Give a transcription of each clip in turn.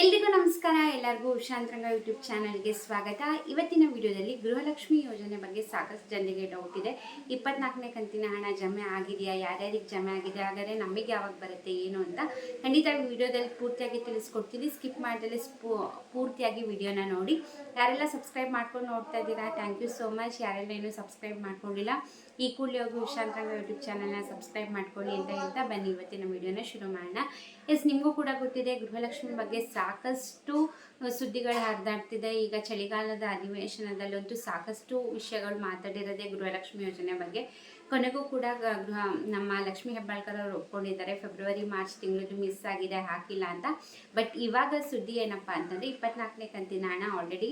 ಎಲ್ರಿಗೂ ನಮಸ್ಕಾರ. ಎಲ್ಲರಿಗೂ ಉಷಾಂತರಂಗ ಯೂಟ್ಯೂಬ್ ಚಾನಲ್ಗೆ ಸ್ವಾಗತ. ಇವತ್ತಿನ ವಿಡಿಯೋದಲ್ಲಿ ಗೃಹಲಕ್ಷ್ಮಿ ಯೋಜನೆ ಬಗ್ಗೆ ಸಾಕಷ್ಟು ಜನರಿಗೆ ಡೌಟ್ ಇದೆ. ಇಪ್ಪತ್ನಾಲ್ಕನೇ ಕಂತಿನ ಹಣ ಜಮೆ ಆಗಿದೆಯಾ? ಯಾರ್ಯಾರಿಗೆ ಜಮೆ ಆಗಿದೆ? ಹಾಗಾದರೆ ನಮಗೆ ಯಾವಾಗ ಬರುತ್ತೆ, ಏನು ಅಂತ ಖಂಡಿತ ವಿಡಿಯೋದಲ್ಲಿ ಪೂರ್ತಿಯಾಗಿ ತಿಳಿಸ್ಕೊಡ್ತೀನಿ. ಸ್ಕಿಪ್ ಮಾಡಿದಲ್ಲಿ ಪೂರ್ತಿಯಾಗಿ ವಿಡಿಯೋನ ನೋಡಿ. ಯಾರೆಲ್ಲ ಸಬ್ಸ್ಕ್ರೈಬ್ ಮಾಡ್ಕೊಂಡು ನೋಡ್ತಾ ಇದ್ದೀರಾ ಥ್ಯಾಂಕ್ ಯು ಸೋ ಮಚ್ ಯಾರೆಲ್ಲ ಏನು ಸಬ್ಸ್ಕ್ರೈಬ್ ಮಾಡ್ಕೊಂಡಿಲ್ಲ, ಈ ಕೂಡಲೇ ಹೋಗಿ ಉಷಾಂತರಂಗ ಯೂಟ್ಯೂಬ್ ಚಾನಲ್ನ ಸಬ್ಸ್ಕ್ರೈಬ್ ಮಾಡ್ಕೊಳ್ಳಿ ಅಂತ ಹೇಳ್ತಾ ಬನ್ನಿ. ಇವತ್ತಿನ ವಿಡಿಯೋನ ಶುರು ಮಾಡೋಣ. ಎಸ್, ನಿಮಗೂ ಕೂಡ ಗೊತ್ತಿದೆ, ಗೃಹಲಕ್ಷ್ಮಿ ಬಗ್ಗೆ ಸಾಕಷ್ಟು ಸುದ್ದಿಗಳು ಹರಿದಾಡ್ತಿದೆ. ಈಗ ಚಳಿಗಾಲದ ಅಧಿವೇಶನದಲ್ಲಂತೂ ಸಾಕಷ್ಟು ವಿಷಯಗಳು ಮಾತಾಡಿರೋದೇ ಗೃಹಲಕ್ಷ್ಮಿ ಯೋಜನೆ ಬಗ್ಗೆ. ಕೊನೆಗೂ ಕೂಡ ಗೃಹ, ನಮ್ಮ ಲಕ್ಷ್ಮಿ ಹೆಬ್ಬಾಳ್ಕರ್ ಅವರು ಒಪ್ಕೊಂಡಿದ್ದಾರೆ. ಫೆಬ್ರವರಿ, ಮಾರ್ಚ್ ತಿಂಗಳದ್ದು ಮಿಸ್ ಆಗಿದೆ, ಹಾಕಿಲ್ಲ ಅಂತ. ಬಟ್ ಇವಾಗ ಸುದ್ದಿ ಏನಪ್ಪ ಅಂತಂದರೆ, ಇಪ್ಪತ್ನಾಲ್ಕನೇ ಕಂತಿನ ಹಣ ಆಲ್ರೆಡಿ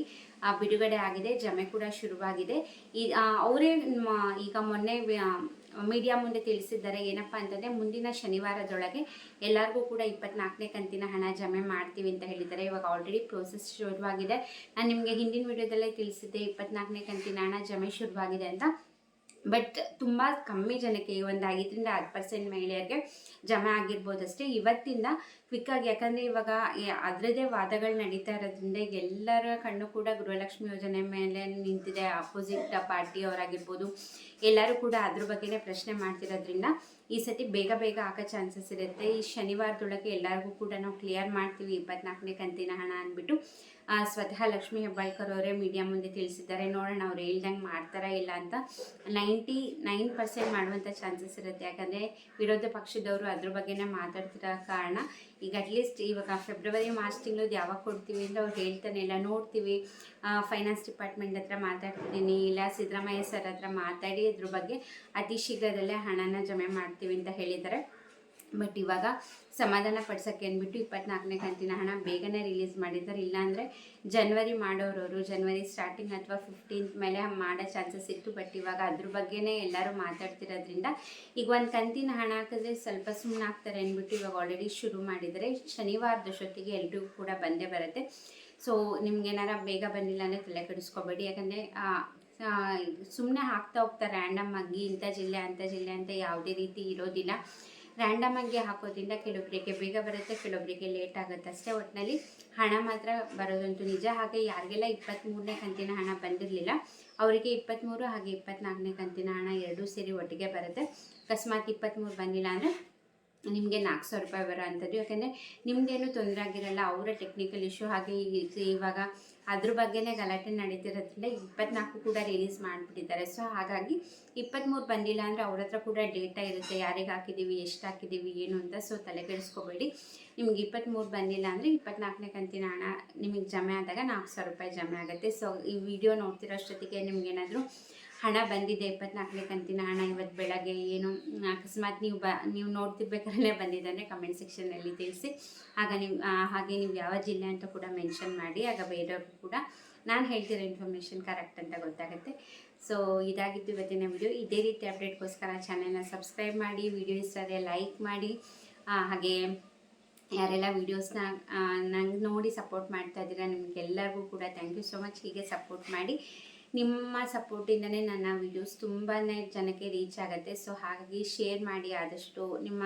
ಬಿಡುಗಡೆ ಆಗಿದೆ, ಜಮೆ ಕೂಡ ಶುರುವಾಗಿದೆ. ಈ ಅವರೇ ಈಗ ಮೊನ್ನೆ ಮೀಡಿಯಾ ಮುಂದೆ ತಿಳಿಸಿದ್ದಾರೆ. ಏನಪ್ಪ ಅಂತಂದರೆ, ಮುಂದಿನ ಶನಿವಾರದೊಳಗೆ ಎಲ್ಲರಿಗೂ ಕೂಡ ಇಪ್ಪತ್ನಾಲ್ಕನೇ ಕಂತಿನ ಹಣ ಜಮೆ ಮಾಡ್ತೀವಿ ಅಂತ ಹೇಳಿದ್ದಾರೆ. ಇವಾಗ ಆಲ್ರೆಡಿ ಪ್ರೋಸೆಸ್ ಶುರುವಾಗಿದೆ. ನಾನು ನಿಮಗೆ ಹಿಂದಿನ ವಿಡಿಯೋದಲ್ಲೇ ತಿಳಿಸಿದ್ದೆ ಇಪ್ಪತ್ನಾಲ್ಕನೇ ಕಂತಿನ ಹಣ ಜಮೆ ಶುರುವಾಗಿದೆ ಅಂತ. ಬಟ್ ತುಂಬ ಕಮ್ಮಿ ಜನಕ್ಕೆ ಒಂದು ಐದರಿಂದ ಹತ್ತು ಪರ್ಸೆಂಟ್ ಮಹಿಳೆಯರಿಗೆ ಜಮೆ ಆಗಿರ್ಬೋದಷ್ಟೇ. ಇವತ್ತಿಂದ ಕ್ವಿಕ್ಕಾಗಿ ಯಾಕಂದರೆ ಇವಾಗ ಅದರದೇ ಅದರದ್ದೇ ವಾದಗಳು ನಡೀತಾ ಇರೋದ್ರಿಂದ ಎಲ್ಲರ ಕಣ್ಣು ಕೂಡ ಗೃಹಲಕ್ಷ್ಮಿ ಯೋಜನೆ ಮೇಲೆ ನಿಂತಿದೆ. ಅಪೋಸಿಟ್ ಪಾರ್ಟಿಯವರಾಗಿರ್ಬೋದು ಎಲ್ಲರೂ ಕೂಡ ಅದ್ರ ಬಗ್ಗೆನೇ ಪ್ರಶ್ನೆ ಮಾಡ್ತಿರೋದ್ರಿಂದ ಈ ಸತಿ ಬೇಗ ಬೇಗ ಹಾಕೋ ಚಾನ್ಸಸ್ ಇರುತ್ತೆ. ಈ ಶನಿವಾರದೊಳಗೆ ಎಲ್ಲರಿಗೂ ಕೂಡ ನಾವು ಕ್ಲಿಯರ್ ಮಾಡ್ತೀವಿ. ಇಪ್ಪತ್ನಾಲ್ಕನೇ ಕಂತಿನ ಹಣ ಅಂದ್ಬಿಟ್ಟು ಸ್ವತಃ ಲಕ್ಷ್ಮೀ ಹೆಬ್ಬಾಳ್ಕರ್ ಅವರೇ ಮೀಡಿಯಾ ಮುಂದೆ ತಿಳಿಸಿದ್ದಾರೆ. ನೋಡೋಣ ಅವ್ರು ಹೇಳ್ದಂಗೆ ಮಾಡ್ತಾರಾ ಇಲ್ಲ ಅಂತ. ನೈಂಟಿ ನೈನ್ ಪರ್ಸೆಂಟ್ ಮಾಡುವಂಥ ಚಾನ್ಸಸ್ ಇರುತ್ತೆ. ಯಾಕಂದರೆ ವಿರೋಧ ಪಕ್ಷದವರು ಅದ್ರ ಬಗ್ಗೆನೇ ಮಾತಾಡ್ತಿರೋ ಕಾರಣ ಈಗ ಅಟ್ಲೀಸ್ಟ್ ಇವಾಗ ಫೆಬ್ರವರಿ ಮಾರ್ಚ್ ತಿಂಗಳದ್ದು ಯಾವಾಗ ಕೊಡ್ತೀವಿ ಅಂತ ಅವ್ರು ಹೇಳ್ತಾನೆ ಇಲ್ಲ. ನೋಡ್ತೀವಿ. ಫೈನಾನ್ಸ್ ಡಿಪಾರ್ಟ್ಮೆಂಟ್ ಹತ್ರ ಮಾತಾಡ್ತಿದ್ದೀನಿ ಇಲ್ಲ, ಸಿದ್ದರಾಮಯ್ಯ ಸರ್ ಹತ್ರ ಮಾತಾಡಿ ಇದ್ರ ಬಗ್ಗೆ ಅತಿ ಶೀಘ್ರದಲ್ಲೇ ಹಣನ ಜಮೆ ಮಾಡ್ತೀವಿ ಅಂತ ಹೇಳಿದ್ದಾರೆ. ಬಟ್ ಇವಾಗ ಸಮಾಧಾನ ಪಡ್ಸೋಕ್ಕೆ ಅಂದ್ಬಿಟ್ಟು ಇಪ್ಪತ್ನಾಲ್ಕನೇ ಕಂತಿನ ಹಣ ಬೇಗನೆ ರಿಲೀಸ್ ಮಾಡಿದ್ದಾರೆ. ಇಲ್ಲಾಂದರೆ ಜನ್ವರಿ ಮಾಡೋರವರು ಜನ್ವರಿ ಸ್ಟಾರ್ಟಿಂಗ್ ಅಥವಾ ಫಿಫ್ಟೀನ್ತ್ ಮೇಲೆ ಮಾಡೋ ಚಾನ್ಸಸ್ ಇತ್ತು. ಬಟ್ ಇವಾಗ ಅದ್ರ ಬಗ್ಗೆನೇ ಎಲ್ಲರೂ ಮಾತಾಡ್ತಿರೋದ್ರಿಂದ ಈಗ ಒಂದು ಕಂತಿನ ಹಣ ಹಾಕಿದ್ರೆ ಸ್ವಲ್ಪ ಸುಮ್ಮನೆ ಆಗ್ತಾರೆ ಅಂದ್ಬಿಟ್ಟು ಇವಾಗ ಆಲ್ರೆಡಿ ಶುರು ಮಾಡಿದರೆ ಶನಿವಾರದಷ್ಟೊತ್ತಿಗೆ ಎಲ್ರಿಗೂ ಕೂಡ ಬಂದೇ ಬರುತ್ತೆ. ಸೊ ನಿಮ್ಗೇನಾರ ಬೇಗ ಬಂದಿಲ್ಲ ಅಂದರೆ ತಲೆ ಕೆಡಿಸ್ಕೋಬೇಡಿ. ಯಾಕಂದರೆ ಸುಮ್ಮನೆ ಹಾಕ್ತಾ ಹೋಗ್ತಾರೆ ರ್ಯಾಂಡಮ್ ಆಗಿ ಇಂಥ ಜಿಲ್ಲೆ, ಅಂಥ ಜಿಲ್ಲೆ ಅಂತ ಯಾವುದೇ ರೀತಿ ಇರೋದಿಲ್ಲ. ರ್ಯಾಂಡಮ್ ಆಗಿ ಹಾಕೋದ್ರಿಂದ ಕೆಲವೊಬ್ಬರಿಗೆ ಬೇಗ ಬರುತ್ತೆ ಕೆಲವೊಬ್ಬರಿಗೆ ಲೇಟ್ ಆಗುತ್ತೆ ಅಷ್ಟೇ. ಒಟ್ಟಿನಲ್ಲಿ ಹಣ ಮಾತ್ರ ಬರೋದಂತೂ ನಿಜ. ಹಾಗೆ ಯಾರಿಗೆಲ್ಲ ಇಪ್ಪತ್ತ್ಮೂರನೇ ಕಂತಿನ ಹಣ ಬಂದಿರಲಿಲ್ಲ, ಅವರಿಗೆ ಇಪ್ಪತ್ತ್ಮೂರು ಹಾಗೆ ಇಪ್ಪತ್ತ್ನಾಲ್ಕನೇ ಕಂತಿನ ಹಣ ಎರಡೂ ಸೇರಿ ಒಟ್ಟಿಗೆ ಬರುತ್ತೆ. ಅಕಸ್ಮಾತ್ ಇಪ್ಪತ್ತ್ಮೂರು ಬಂದಿಲ್ಲ ಅಂದರೆ ನಿಮಗೆ ನಾಲ್ಕು ಸಾವಿರ ರೂಪಾಯಿ ಬರೋ ಅಂಥದ್ದು ಯಾಕೆಂದರೆ ನಿಮ್ದೇನು ತೊಂದರೆ ಆಗಿರಲ್ಲ, ಅವರ ಟೆಕ್ನಿಕಲ್ ಇಶ್ಯೂ ಹಾಗೆ ಇವಾಗ ಅದ್ರ ಬಗ್ಗೆನೇ ಗಲಾಟೆ ನಡೀತಿರೋದ್ರಿಂದ ಇಪ್ಪತ್ನಾಲ್ಕು ಕೂಡ ರಿಲೀಸ್ ಮಾಡಿಬಿಟ್ಟಿದ್ದಾರೆ. ಸೊ ಹಾಗಾಗಿ ಇಪ್ಪತ್ತ್ಮೂರು ಬಂದಿಲ್ಲ ಅಂದರೆ ಅವ್ರ ಹತ್ರ ಕೂಡ ಡೇಟಾ ಇರುತ್ತೆ. ಯಾರಿಗೆ ಹಾಕಿದ್ದೀವಿ, ಎಷ್ಟು ಹಾಕಿದ್ದೀವಿ, ಏನು ಅಂತ ಸೊ ತಲೆ ಕೆಡಿಸ್ಕೋಬೇಡಿ. ನಿಮ್ಗೆ ಇಪ್ಪತ್ತ್ಮೂರು ಬಂದಿಲ್ಲ ಅಂದರೆ ಇಪ್ಪತ್ನಾಲ್ಕನೇ ಕಂತಿನ ಹಣ ನಿಮಗೆ ಜಮೆ ಆದಾಗ ನಾಲ್ಕು ಸಾವಿರ ರೂಪಾಯಿ ಜಮೆ ಆಗುತ್ತೆ. ಸೊ ಈ ವಿಡಿಯೋ ನೋಡ್ತಿರೋ ಅಷ್ಟೊತ್ತಿಗೆ ನಿಮ್ಗೇನಾದರೂ ಹಣ ಬಂದಿದೆ, ಇಪ್ಪತ್ನಾಲ್ಕನೇ ಕಂತಿನ ಹಣ ಇವತ್ತು ಬೆಳಗ್ಗೆ ಏನು, ಅಕಸ್ಮಾತ್ ನೀವು ಬ, ನೀವು ನೋಡ್ತಿರ್ಬೇಕಾದ್ರೆ ಬಂದಿದೆ ಅಂದರೆ ಕಮೆಂಟ್ ಸೆಕ್ಷನಲ್ಲಿ ತಿಳಿಸಿ. ಆಗ ನೀವು ಹಾಗೆ ನೀವು ಯಾವ ಜಿಲ್ಲೆ ಅಂತ ಕೂಡ ಮೆನ್ಷನ್ ಮಾಡಿ, ಆಗ ಬೇರೆಯವ್ರಿಗೂ ಕೂಡ ನಾನು ಹೇಳ್ತಿರೋ ಇನ್ಫಾರ್ಮೇಷನ್ ಕರೆಕ್ಟ್ ಅಂತ ಗೊತ್ತಾಗುತ್ತೆ. ಸೊ ಇದಾಗಿತ್ತು ಇವತ್ತಿನ ವಿಡಿಯೋ ಇದೇ ರೀತಿ ಅಪ್ಡೇಟ್ಗೋಸ್ಕರ ಚಾನೆಲ್ನ ಸಬ್ಸ್ಕ್ರೈಬ್ ಮಾಡಿ ವಿಡಿಯೋ ಇಷ್ಟ ಲೈಕ್ ಮಾಡಿ. ಹಾಗೆ ಯಾರೆಲ್ಲ ವೀಡಿಯೋಸ್ನ ನಂಗೆ ನೋಡಿ ಸಪೋರ್ಟ್ ಮಾಡ್ತಾ ಇದ್ದೀರಾ, ನಿಮಗೆಲ್ಲರಿಗೂ ಕೂಡ ಥ್ಯಾಂಕ್ ಯು ಸೊ ಮಚ್ ಹೀಗೆ ಸಪೋರ್ಟ್ ಮಾಡಿ. ನಿಮ್ಮ ಸಪೋರ್ಟಿಂದನೇ ನನ್ನ ವೀಡಿಯೋಸ್ ತುಂಬಾ ಜನಕ್ಕೆ ರೀಚ್ ಆಗುತ್ತೆ. ಸೊ ಹಾಗಾಗಿ ಶೇರ್ ಮಾಡಿ ಆದಷ್ಟು ನಿಮ್ಮ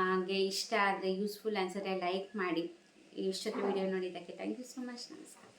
ಹಾಗೆ ಇಷ್ಟ ಆದರೆ ಯೂಸ್ಫುಲ್ ಅನ್ಸಿದ್ರೆ ಲೈಕ್ ಮಾಡಿ. ಇಷ್ಟೊತ್ತು ವಿಡಿಯೋ ನೋಡಿದ್ದಕ್ಕೆ ಥ್ಯಾಂಕ್ ಯು ಸೊ ಮಚ್ ನಮಸ್ಕಾರ.